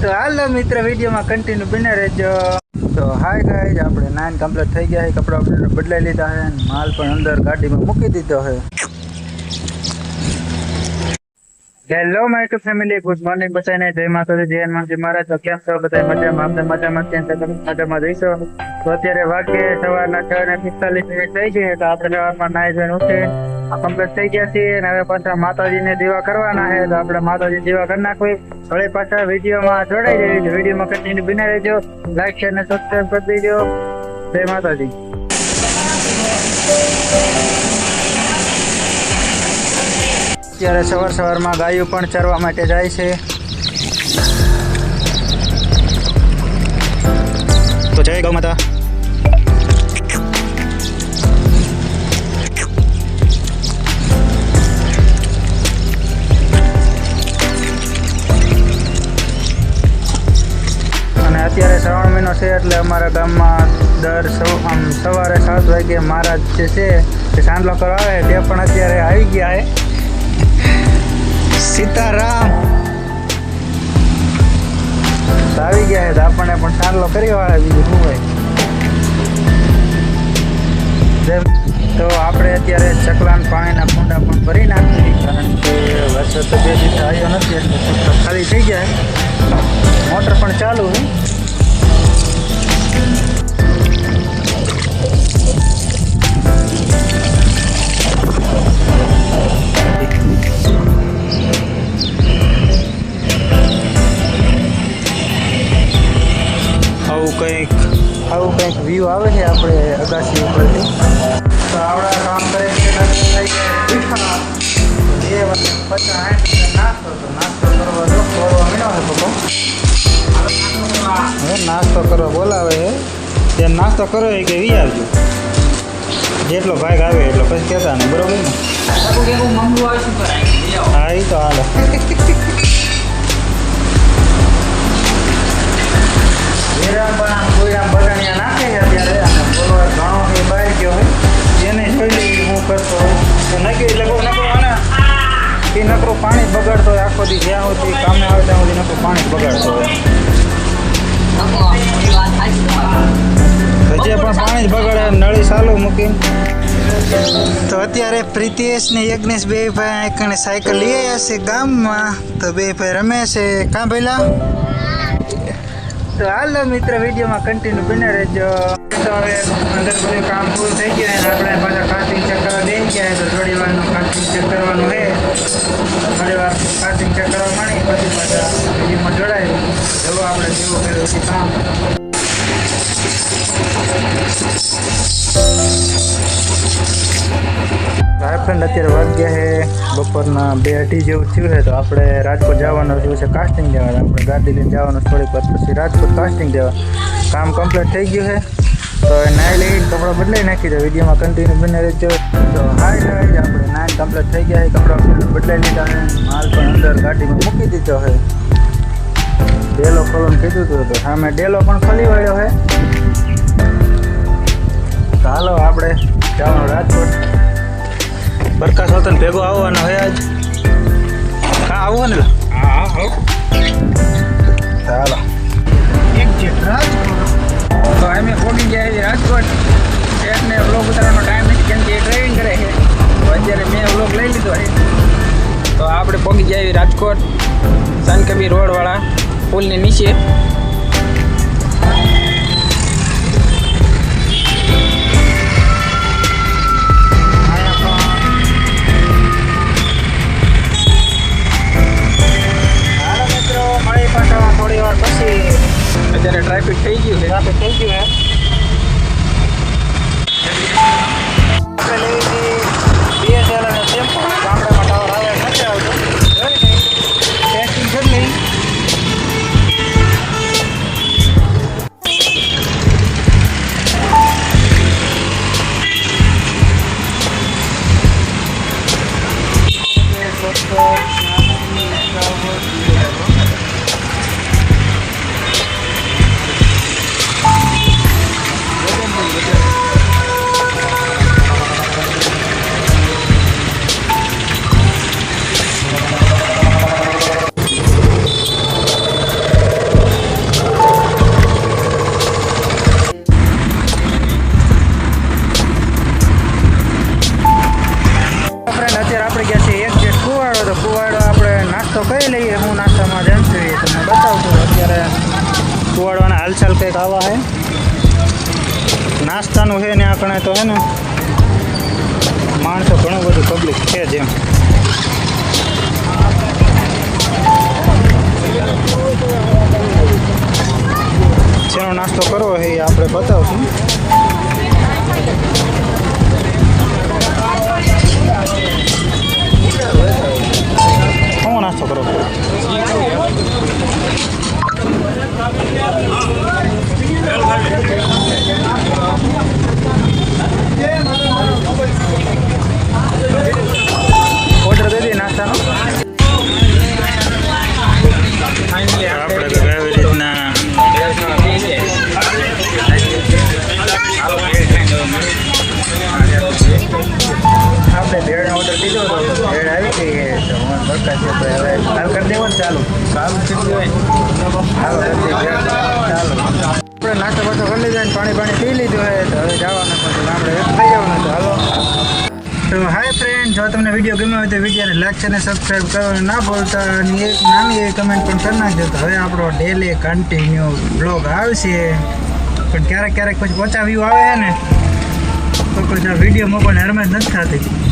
તો હાલો મિત્ર, વિડીયોમાં કન્ટિન્યુ બને રહેજો. તો હાય ગાઈઝ આપણે નાઇન કમ્પ્લીટ થઈ ગયા છે. કપડાં બપડા બદલાઈ લીધા છે માલ પણ અંદર ગાડીમાં મૂકી દીધો છે. Hello my family good morning બધાને. જય માતાજી, જય હનુમાનજી મહારાજ. તો કેમ છો? બધા મજામાં? આપણે મજામાં છીએ તમે મજામાં જઈશો તો અત્યારે વાગે સવારના છ ને પિસ્તાલીસ મિનિટ થઈ ગઈ તો આપણે સવારમાં નાઈ જઈને ઉઠી કમ્પ્લીટ થઈ ગયા છે અને હવે પાછા માતાજીને દીવા કરવાના છે, તો આપણે માતાજી દીવા કરી નાખવી. વળી પાછા વિડીયોમાં જોડાઈ જઈએ વિડીયોમાં કન્ટિન્યુ બિના રહેજો. લાઈક શેર અને સબસ્ક્રાઈબ કરી દેજો. જય માતાજી. અત્યારે સવાર સવારમાં ગાયો પણ ચરવા માટે જાય છે. તો જય ગૌ માતા. અત્યારે શ્રાવણ મહિનો છે એટલે અમારા ગામમાં દર આમ સવારે સાત વાગે મહારાજ જે છે તે સાંજલો કરવા આવે. તે પણ અત્યારે આવી ગયા છે. સીતારામ. આવી ગયા છે. આપણને પણ સાંજલો કરી વાળે બીજું શું હોય? તો આપણે અત્યારે ચકલાન પાણીના કુંડા પણ ભરી નાખીએ. કારણ કે વરસાદ તો બે દિવસ આવ્યો નથી, એટલે ખાલી થઈ ગયા મોટર પણ ચાલુ વ્યૂ આવે છે આપણે અગાસી ઉપરથી. તો આવડા કામ કરે છે પચાસ નાસ્તો તો નાસ્તો કરવા જો ખોરવા મીડો છે પપ્પા હવે નાસ્તો કરવા બોલાવે છે. તે નાસ્તો કરો એ કે વી આવજો જેટલો ભાગ આવે એટલો પછી કહેતા ને બરોબર ને? હા એ તો હાલે. દી જ્યાં સુધી કામે આવે ત્યાં સુધી નકરો પાણી બગાડતો હજી પણ પાણી જ બગાડે નળી ચાલુ મૂકી તો અત્યારે પ્રિતેશ ને યજ્ઞેશ બે ભાઈ કણે સાયકલ લઈ આવ્યા છે ગામમાં. તો બે ભાઈ રમે છે. કાં પહેલા તો હાલો મિત્ર વિડીયોમાં કન્ટિન્યુ બને રહેજો. તો હવે અંદર બધું કામ પૂરું થઈ ગયું અને આપણે પાછા કાસ્ટિંગ ચેક કરવા દઈ ગયા તો થોડી વારનું કાસ્ટિંગ ચેક કરવાનું છે થોડી વાર કાસ્ટિંગ ચેક કરવા માંડી પછી પાછા વિડીયોમાં જોડાય જવો આપણે જેવું કર્યું છે કામ હાય ફ્રેન્ડ અત્યારે વાગ્યા છે બપોરના બે અઢી જેવું થયું છે, તો આપણે રાજકોટ જવાનું થયું છે કાસ્ટિંગ દેવા. આપણે ગાડી લઈને જવાનું છે થોડીક વાર પછી રાજકોટ કાસ્ટિંગ દેવા. કામ કમ્પ્લીટ થઈ ગયું છે. તો એ નાઈ લઈને કપડાં બદલાઈ નાખી દો વિડીયોમાં કન્ટિન્યુ બને રહેજો. તો હાય ગાઈઝ આપણે નાઈન કમ્પ્લીટ થઈ ગયા છે. કપડાં બદલાઈ લીધા છે. માલ પણ અંદર ગાડીમાં મૂકી દીધો છે. ડેલો ખોલવાનું કીધું હતું તો સામે ડેલો પણ ખોલી વળ્યો છે ચાલો હાલો આપણે ચાલો રાજકોટ. બરકા વતન ભેગો આવવાનો હોય આજ. હા આવો ને. હા ચાલો એક રાજકોટ. તો અમે પહોંચી ગયા રાજકોટ. એકને વ્લોગ ઉતારવાનો ટાઈમ નથી કેમ કે એ ડ્રાઇવિંગ કરે છે. તો અત્યારે મેં વ્લોગ લઈ લીધો છે. તો આપણે પહોંચી ગયા રાજકોટ. સાનકબી રોડવાળા. પુલની નીચે હાલચાલ કંઈક આવા હે? નાસ્તાનું છે ને આ કણે તો હે ને? માણસો ઘણું બધું પબ્લિક છે જેમ. જેનો નાસ્તો કરવો એ આપણે બતાવશું. બરકા છે તો હવે ચાલુ. નાસ્તો બાસ્તો કરી લીધો પાણી પાણી પી લીધું હોય તો હવે જવાનું પછી આપણે થઈ જવાનું તો હાય ફ્રેન્ડ જો તમને વીડિયો ગમ્યો હોય તો વિડીયોને લાઈક છે સબસ્ક્રાઈબ કરવાનું ના ભૂલતા એક નાની કમેન્ટ પણ કરી નાખજો તો હવે આપણો ડેલી કન્ટિન્યુ બ્લોગ આવશે પણ ક્યારેક ક્યારેક પછી ઓછા વ્યૂ આવે છે ને તો પછી આ વીડિયો મોબાઈલ હેરમેજ નથી થતી